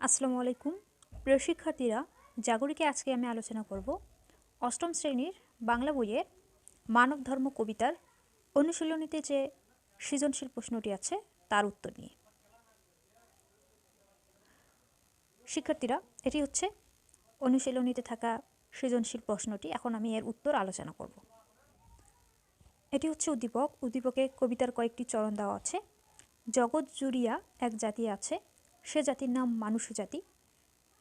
আসসালামু আলাইকুম। প্রিয় শিক্ষার্থীরা, জাগরিকে আজকে আমি আলোচনা করব অষ্টম শ্রেণির বাংলা বইয়ের মানব ধর্ম কবিতার অনুশীলনীতে যে সৃজনশীল প্রশ্নটি আছে, তার উত্তর নিয়ে। শিক্ষার্থীরা, এটি হচ্ছে অনুশীলনীতে থাকা সৃজনশীল প্রশ্নটি। এখন আমি এর উত্তর আলোচনা করব। এটি হচ্ছে উদ্দীপক। উদ্দীপকে কবিতার কয়েকটি চরণ দেওয়া আছে। জগৎ জুড়িয়া এক জাতি আছে। সে জাতির নাম মানুষ জাতি।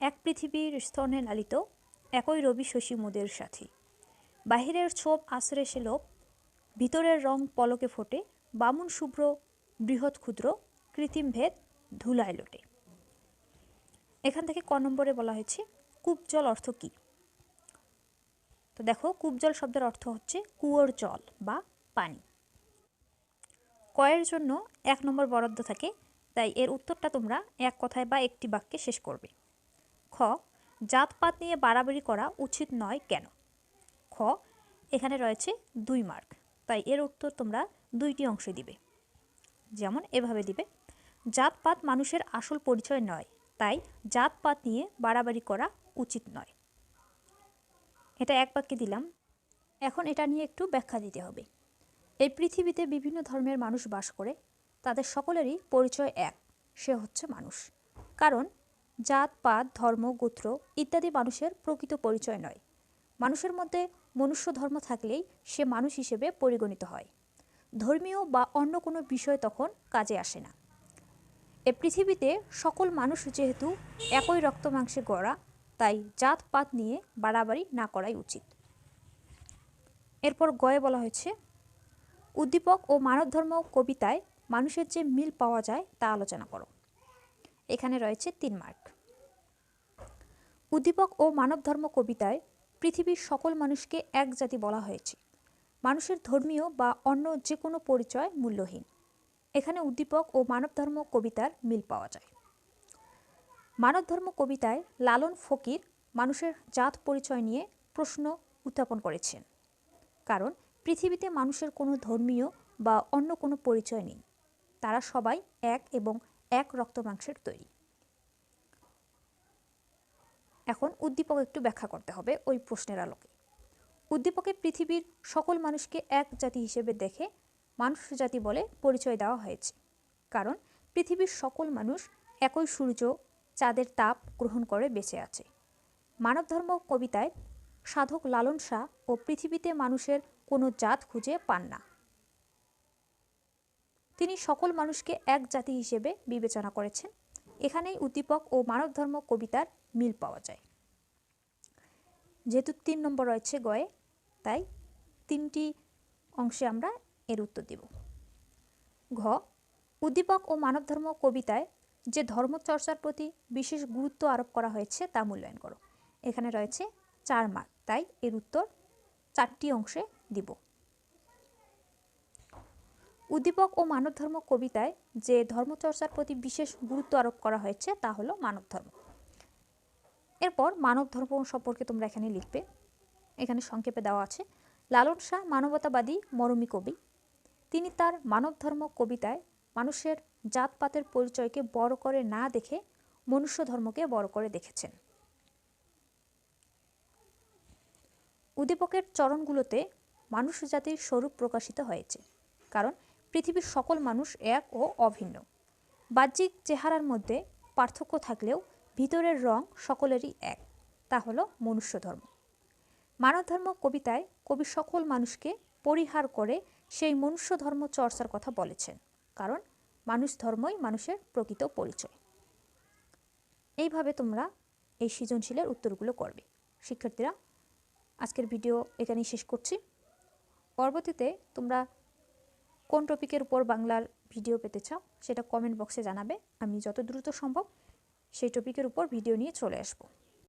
এক পৃথিবীর স্তনে লালিত, একই রবি শশী মোদের সাথী। বাহিরের ছোপ আশ্রে সে লোপ, ভিতরের রং পলকে ফোটে, বামুন শুভ্র, বৃহৎ ক্ষুদ্র, কৃত্রিম ভেদ ধুলায় লোটে। এখান থেকে ক নম্বরে বলা হয়েছে, কূপজল অর্থ কী? তো দেখো, কূপজল শব্দের অর্থ হচ্ছে কুয়োর জল বা পানি। কয়ের জন্য এক নম্বর বরাদ্দ থাকে তাই এর উত্তরটা তোমরা এক কথায় বা একটি বাক্যে শেষ করবে। খ, জাতপাত নিয়ে বাড়াবাড়ি করা উচিত নয় কেন? খ, এখানে রয়েছে দুই মার্ক, তাই এর উত্তর তোমরা দুইটি অংশে দিবে। যেমন এভাবে দিবে, জাতপাত মানুষের আসল পরিচয় নয়, তাই জাতপাত নিয়ে বাড়াবাড়ি করা উচিত নয়। এটা এক বাক্যে দিলাম। এখন এটা নিয়ে একটু ব্যাখ্যা দিতে হবে। এই পৃথিবীতে বিভিন্ন ধর্মের মানুষ বাস করে তাদের সকলেরই পরিচয় এক, সে হচ্ছে মানুষ। কারণ জাত, পাত, ধর্ম, গোত্র ইত্যাদি মানুষের প্রকৃত পরিচয় নয়। মানুষের মধ্যে মনুষ্য ধর্ম থাকলেই সে মানুষ হিসেবে পরিগণিত হয়। ধর্মীয় বা অন্য কোনো বিষয় তখন কাজে আসে না। এ পৃথিবীতে সকল মানুষ যেহেতু একই রক্ত মাংসে গড়া, তাই জাত, পাত নিয়ে বাড়াবাড়ি না করাই উচিত। এরপর গয়ে বলা হয়েছে, উদ্দীপক ও মানবধর্ম কবিতায় মানুষের যে মিল পাওয়া যায় তা আলোচনা করো। এখানে রয়েছে তিন মার্ক। উদ্দীপক ও মানবধর্ম কবিতায় পৃথিবীর সকল মানুষকে এক জাতি বলা হয়েছে। মানুষের ধর্মীয় বা অন্য যে কোনো পরিচয় মূল্যহীন। এখানে উদ্দীপক ও মানবধর্ম কবিতার মিল পাওয়া যায়। মানবধর্ম কবিতায় লালন ফকির মানুষের জাত পরিচয় নিয়ে প্রশ্ন উত্থাপন করেছেন। কারণ পৃথিবীতে মানুষের কোনো ধর্মীয় বা অন্য কোনো পরিচয় নেই। তারা সবাই এক এবং এক রক্ত মাংসের তৈরি। এখন উদ্দীপক একটু ব্যাখ্যা করতে হবে ওই প্রশ্নের আলোকে। উদ্দীপকে পৃথিবীর সকল মানুষকে এক জাতি হিসেবে দেখে মানুষ জাতি বলে পরিচয় দেওয়া হয়েছে। কারণ পৃথিবীর সকল মানুষ একই সূর্য, চাঁদের তাপ গ্রহণ করে বেঁচে আছে। মানবধর্ম কবিতায় সাধক লালন শাহ ও পৃথিবীতে মানুষের কোনো জাত খুঁজে পান না। তিনি সকল মানুষকে এক জাতি হিসেবে বিবেচনা করেছেন। এখানেই উদ্দীপক ও মানবধর্ম কবিতার মিল পাওয়া যায়। যেহেতু তিন নম্বর রয়েছে গয়ে, তাই তিনটি অংশে আমরা এর উত্তর দেব। ঘ, উদ্দীপক ও মানবধর্ম কবিতায় যে ধর্মচর্চার প্রতি বিশেষ গুরুত্ব আরোপ করা হয়েছে তা মূল্যায়ন করো। এখানে রয়েছে চার মার্ক, তাই এর উত্তর চারটি অংশে দিব। উদ্দীপক ও মানবধর্ম কবিতায় যে ধর্মচর্চার প্রতি বিশেষ গুরুত্ব আরোপ করা হয়েছে, তা হলো মানব ধর্ম এরপর মানব ধর্ম সম্পর্কে তোমরা এখানে লিখবে। এখানে সংক্ষেপে দেওয়া আছে, লালন শাহ মানবতাবাদী মরমী কবি। তিনি তার মানব ধর্ম কবিতায় মানুষের জাতপাতের পরিচয়কে বড় করে না দেখে মনুষ্য ধর্মকে বড় করে দেখেছেন। উদ্দীপকের চরণগুলোতে মানুষ জাতির স্বরূপ প্রকাশিত হয়েছে, কারণ পৃথিবীর সকল মানুষ এক ও অভিন্ন। বাহ্যিক চেহারার মধ্যে পার্থক্য থাকলেও ভিতরের রং সকলেরই এক, তা হলো মনুষ্য ধর্ম মানবধর্ম কবিতায় কবি সকল মানুষকে পরিহার করে সেই মনুষ্য ধর্ম চর্চার কথা বলেছেন, কারণ মানুষ ধর্মই মানুষের প্রকৃত পরিচয়। এইভাবে তোমরা এই সৃজনশীলের উত্তরগুলো করবে। শিক্ষার্থীরা, আজকের ভিডিও এখানেই শেষ করছি। পরবর্তীতে তোমরা কোন টপিকের উপর বাংলার ভিডিও পেতে চাও সেটা কমেন্ট বক্সে জানাবে। আমি যত দ্রুত সম্ভব সেই টপিকের উপর ভিডিও নিয়ে চলে আসব।